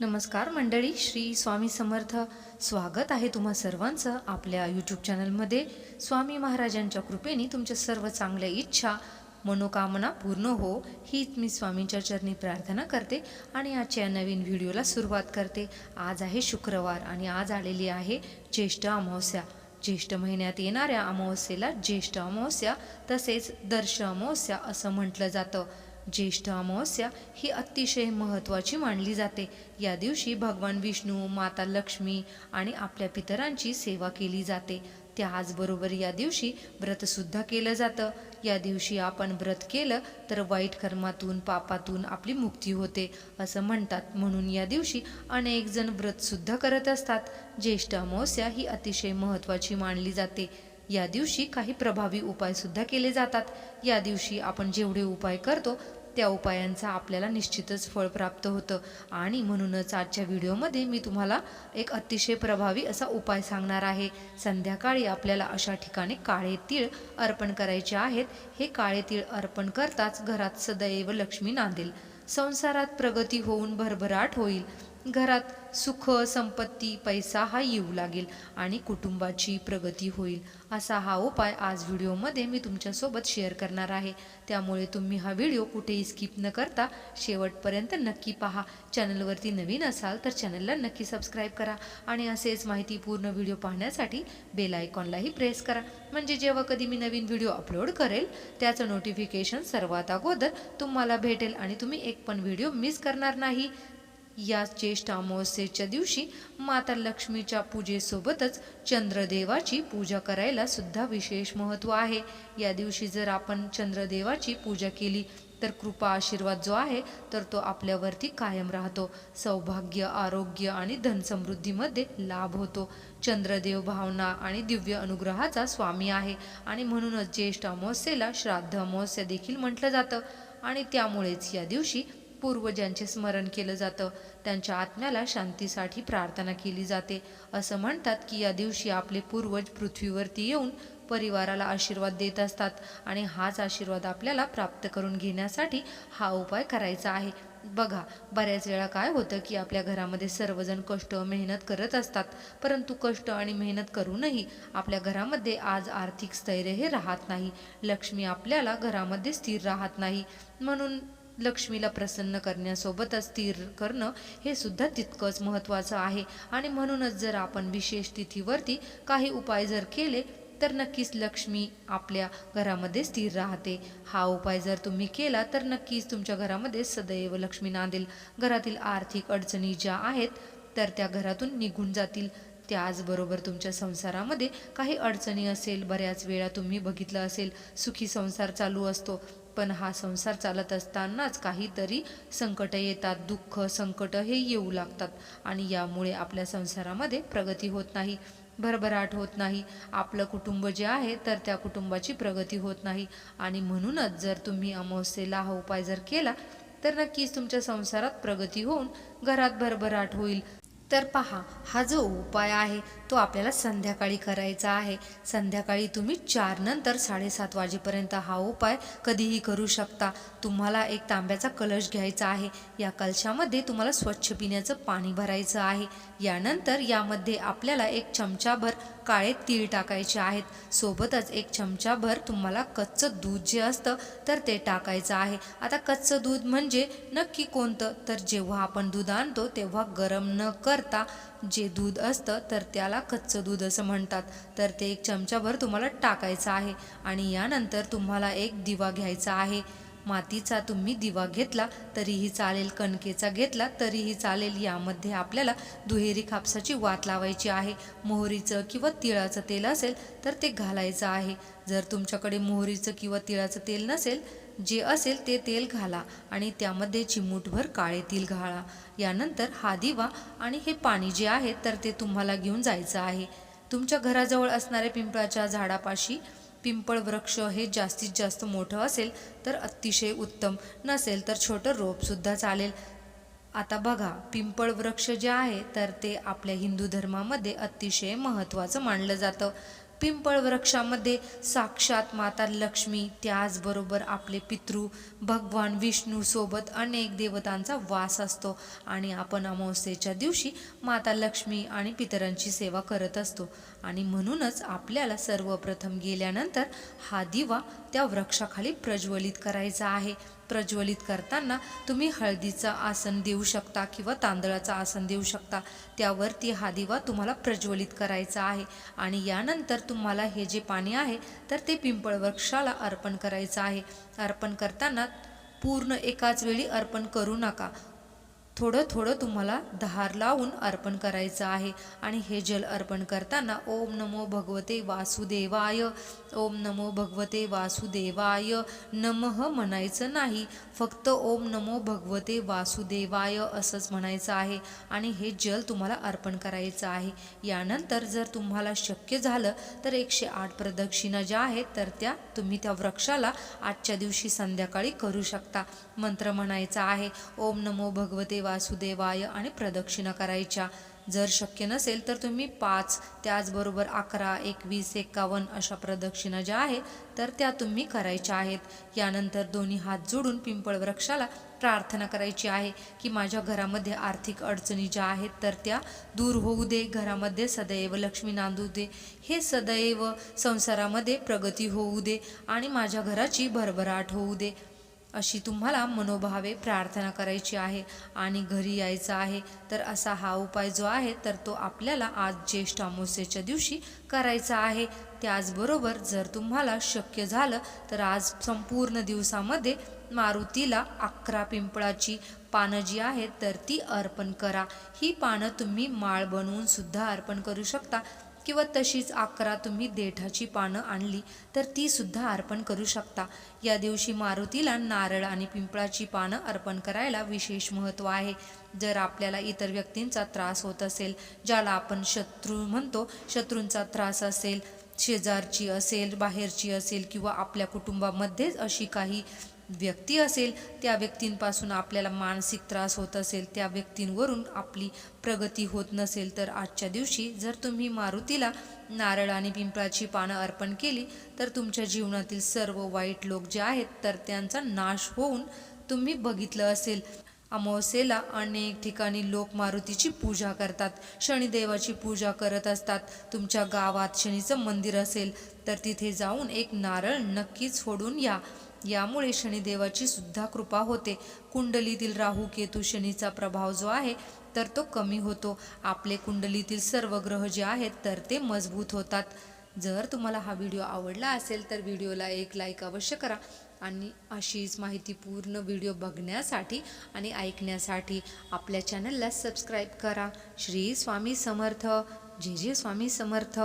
नमस्कार मंडळी श्री स्वामी समर्थ. स्वागत आहे तुम्हा सर्वांचं आपल्या यूट्यूब चॅनलमध्ये स्वामी महाराजांच्या कृपेने तुमच्या सर्व चांगल्या इच्छा मनोकामना पूर्ण हो हीच मी स्वामींच्या चरणी प्रार्थना करते आणि आजच्या नवीन व्हिडिओला सुरुवात करते. आज आहे शुक्रवार आणि आज आलेली आहे ज्येष्ठ अमावस्या. ज्येष्ठ महिन्यात येणाऱ्या अमावस्येला ज्येष्ठ अमावस्या तसेच दर्श अमावस्या असं म्हटलं जातं. ज्येष्ठ अमावस्या ही अतिशय महत्त्वाची मानली जाते. या दिवशी भगवान विष्णू माता लक्ष्मी आणि आपल्या पितरांची सेवा केली जाते. त्याचबरोबर या दिवशी व्रतसुद्धा केलं जातं. या दिवशी आपण व्रत केलं तर वाईट कर्मातून पापातून आपली मुक्ती होते असं म्हणतात. म्हणून या दिवशी अनेक जण व्रतसुद्धा करत असतात. ज्येष्ठ अमावस्या ही अतिशय महत्त्वाची मानली जाते. या दिवशी काही प्रभावी उपायसुद्धा केले जातात. या दिवशी आपण जेवढे उपाय करतो त्या उपायांचा आपल्याला निश्चितच फळ प्राप्त होतं. आणि म्हणूनच आजच्या व्हिडिओमध्ये मी तुम्हाला एक अतिशय प्रभावी असा उपाय सांगणार आहे. संध्याकाळी आपल्याला अशा ठिकाणी काळे तीळ अर्पण करायचे आहेत. हे काळे तीळ अर्पण करताच घरात सदैव लक्ष्मी नांदेल. संसारात प्रगती होऊन भरभराट होईल. घरात सुख संपत्ती पैसा हा येऊ लागेल आणि कुटुंबाची प्रगती होईल. असा हा उपाय आज व्हिडिओमध्ये मी तुमच्यासोबत शेअर करणार आहे. त्यामुळे तुम्ही हा व्हिडिओ कुठेही स्किप न करता शेवटपर्यंत नक्की पहा. चॅनलवरती नवीन असाल तर चॅनलला नक्की सबस्क्राईब करा आणि असेच माहितीपूर्ण व्हिडिओ पाहण्यासाठी बेल आयकॉनलाही प्रेस करा. म्हणजे जेव्हा कधी मी नवीन व्हिडिओ अपलोड करेल त्याचं नोटिफिकेशन सर्वात अगोदर तुम्हाला भेटेल आणि तुम्ही एक पण व्हिडिओ मिस करणार नाही. या ज्येष्ठ अमावस्येच्या दिवशी माता लक्ष्मीच्या पूजेसोबतच चंद्रदेवाची पूजा करायला सुद्धा विशेष महत्त्व आहे. या दिवशी जर आपण चंद्रदेवाची पूजा केली तर कृपा आशीर्वाद जो आहे तर तो आपल्यावरती कायम राहतो. सौभाग्य आरोग्य आणि धनसमृद्धीमध्ये लाभ होतो. चंद्रदेव भावना आणि दिव्य अनुग्रहाचा स्वामी आहे आणि म्हणूनच ज्येष्ठ अमावस्येला श्राद्ध अमावस्या देखील म्हटलं जातं. आणि त्यामुळेच या दिवशी पूर्वजांचे स्मरण केलं जातं त्यांच्या आत्म्याला शांतीसाठी प्रार्थना केली जाते. असं म्हणतात की या दिवशी आपले पूर्वज पृथ्वीवरती येऊन परिवाराला आशीर्वाद देत असतात आणि हाच आशीर्वाद आपल्याला प्राप्त करून घेण्यासाठी हा उपाय करायचा आहे. बघा बऱ्याच वेळा काय होतं की आपल्या घरामध्ये सर्वजण कष्ट मेहनत करत असतात परंतु कष्ट आणि मेहनत करूनही आपल्या घरामध्ये आज आर्थिक स्थैर्य हे राहत नाही. लक्ष्मी आपल्याला घरामध्ये स्थिर राहत नाही. म्हणून लक्ष्मीला प्रसन्न करण्यासोबतच स्थिर करणं हे सुद्धा तितकंच महत्त्वाचं आहे. आणि म्हणूनच जर आपण विशेष तिथीवरती काही उपाय जर केले तर नक्कीच लक्ष्मी आपल्या घरामध्ये स्थिर राहते. हा उपाय जर तुम्ही केला तर नक्कीच तुमच्या घरामध्ये सदैव लक्ष्मी नांदेल. घरातील आर्थिक अडचणी ज्या आहेत तर त्या घरातून निघून जातील. त्याचबरोबर तुमच्या संसारामध्ये काही अडचणी असेल बऱ्याच वेळा तुम्ही बघितलं असेल सुखी संसार चालू असतो. पण हा संसार चालत असतानाच काहीतरी संकट येतात दुःख संकट हे येऊ लागतात आणि यामुळे आपल्या संसारामध्ये प्रगती होत नाही भरभराट होत नाही. आपलं कुटुंब जे आहे तर त्या कुटुंबाची प्रगती होत नाही. आणि म्हणूनच जर तुम्ही अमावस्येला हा उपाय जर केला तर नक्कीच तुमच्या संसारात प्रगती होऊन घरात भरभराट होईल. तर पहा हा जो उपाय आहे तो आपल्याला संध्याकाळी करायचा आहे. संध्याकाळी तुम्ही चार नंतर साडेसात वाजेपर्यंत हा उपाय कधीही करू शकता. तुम्हाला एक तांब्याचा कलश घ्यायचा आहे. या कलशामध्ये तुम्हाला स्वच्छ पिण्याचं पाणी भरायचं आहे. यानंतर यामध्ये आपल्याला एक चमचाभर काळे तीळ टाकायचे आहेत. सोबतच एक चमचाभर तुम्हाला कच्चं दूध जे असतं तर ते टाकायचं आहे. आता कच्चं दूध म्हणजे नक्की कोणतं? तर जेव्हा आपण दूध आणतो तेव्हा गरम न करता जे दूध असतं तर त्याला कच्चं दूध असं म्हणतात. तर ते एक चमचाभर तुम्हाला टाकायचं आहे आणि यानंतर तुम्हाला एक दिवा घ्यायचा आहे. मातीचा तुम्ही दिवा घेतला तरीही चालेल कणकेचा घेतला तरीही चालेल यामध्ये आपल्याला दुहेरी कापसाची वात लावायची आहे. मोहरीचं किंवा तिळाचं तेल असेल तर ते घालायचं आहे. जर तुमच्याकडे मोहरीचं किंवा तिळाचं तेल नसेल जे असेल ते तेल घाला आणि त्यामध्ये चिमूटभर काळे तिल घाला. यानंतर हा दिवा आणि हे पाणी जे आहे तर ते तुम्हाला घेऊन जायचं आहे. तुमच्या घराजवळ असणाऱ्या पिंपळाच्या झाडापाशी पिंपळ वृक्ष हे जास्तीत जास्त मोठं असेल तर अतिशय उत्तम. नसेल तर छोटं रोपसुद्धा चालेल. आता बघा पिंपळ वृक्ष जे आहे तर ते आपल्या हिंदू धर्मामध्ये अतिशय महत्त्वाचं मानलं जातं. पिंपळ वृक्षामध्ये साक्षात माता लक्ष्मी त्याचबरोबर आपले पितृ भगवान विष्णूसोबत अनेक देवतांचा वास असतो. आणि आपण अमावस्येच्या दिवशी माता लक्ष्मी आणि पितरांची सेवा करत असतो. आणि म्हणूनच आपल्याला सर्वप्रथम गेल्यानंतर हा दिवा त्या वृक्षाखाली प्रज्वलित करायचा आहे. प्रज्वलित करताना तुम्ही हळदीचं आसन देऊ शकता किंवा तांदळाचं आसन देऊ शकता. त्यावरती हा दिवा तुम्हाला प्रज्वलित करायचा आहे. आणि यानंतर तुम्हाला हे जे पाणी आहे तर ते पिंपळ वृक्षाला अर्पण करायचं आहे. अर्पण करताना पूर्ण एकाच वेळी अर्पण करू नका. थोडं थोडं तुम्हाला धार लावून अर्पण करायचं आहे. आणि हे जल अर्पण करताना ओम नमो भगवते वासुदेवाय. ओम नमो भगवते वासुदेवाय. नमः म्हणायचं नाही. फक्त ओम नमो भगवते वासुदेवाय असंच म्हणायचं आहे. आणि हे जल तुम्हाला अर्पण करायचं आहे. यानंतर जर तुम्हाला शक्य झालं तर एकशे आठ प्रदक्षिणा ज्या आहेत तर त्या तुम्ही त्या वृक्षाला आजच्या दिवशी संध्याकाळी करू शकता. मंत्र म्हणायचा आहे. ओम नमो भगवते वासुदेवाय आणि प्रदक्षिणा करायच्या. जर शक्य नसेल तर तुम्ही पाच त्याचबरोबर अकरा एकवीस एकावन्न अशा प्रदक्षिणा ज्या आहेत तर त्या तुम्ही करायच्या आहेत. यानंतर दोन्ही हात जोडून पिंपळ वृक्षाला प्रार्थना करायची आहे की माझ्या घरामध्ये आर्थिक अडचणी ज्या आहेत तर त्या दूर होऊ दे. घरामध्ये सदैव लक्ष्मी नांदू दे. हे सदैव संसारामध्ये प्रगती होऊ दे आणि माझ्या घराची भरभराट होऊ दे. अशी तुम्हाला मनोभावे प्रार्थना करायची आहे आणि घरी यायचं आहे तर असा हा उपाय जो आहे तर तो आपल्याला आज ज्येष्ठ अमावस्येच्या दिवशी करायचा आहे. त्याचबरोबर जर तुम्हाला शक्य झालं तर आज संपूर्ण दिवसामध्ये मारुतीला अकरा पिंपळाची पानं जी आहेत तर ती अर्पण करा. ही पानं तुम्ही माळ बनवून सुद्धा अर्पण करू शकता. किंवा तशीच अकरा तुम्ही देठाची पानं आणली तर ती सुद्धा अर्पण करू शकता. या दिवशी मारुतीला नारळ आणि पिंपळाची पानं अर्पण करायला विशेष महत्त्व आहे. जर आपल्याला इतर व्यक्तींचा त्रास होत असेल ज्याला आपण शत्रू म्हणतो शत्रूंचा त्रास असेल शेजारची असेल बाहेरची असेल किंवा आपल्या कुटुंबामध्येच अशी काही व्यक्ती असेल त्या व्यक्तींपासून आपल्याला मानसिक त्रास होत असेल त्या व्यक्तींवरून आपली प्रगती होत नसेल तर आजच्या दिवशी जर तुम्ही मारुतीला नारळ आणि पिंपळाची पानं अर्पण केली तर तुमच्या जीवनातील सर्व वाईट लोक जे आहेत तर त्यांचा नाश होऊन तुम्ही बघितलं असेल. अमावस्येला अनेक ठिकाणी लोक मारुतीची पूजा करतात शनिदेवाची पूजा करत असतात. तुमच्या गावात शनीचं मंदिर असेल तर तिथे जाऊन एक नारळ नक्कीच फोडून या. यामुळे शनिदेवाची सुद्धा कृपा होते. कुंडलीतील राहू केतू शनीचा प्रभाव जो आहे तर तो कमी होतो. आपले कुंडलीतील सर्व ग्रह जे आहेत तर ते मजबूत होतात. जर तुम्हाला हा व्हिडिओ आवडला असेल तर व्हिडिओला एक लाईक अवश्य करा. आणि अशीच माहितीपूर्ण व्हिडिओ बघण्यासाठी आणि ऐकण्यासाठी आपल्या चॅनलला सबस्क्राईब करा. श्री स्वामी समर्थ. जे जे स्वामी समर्थ.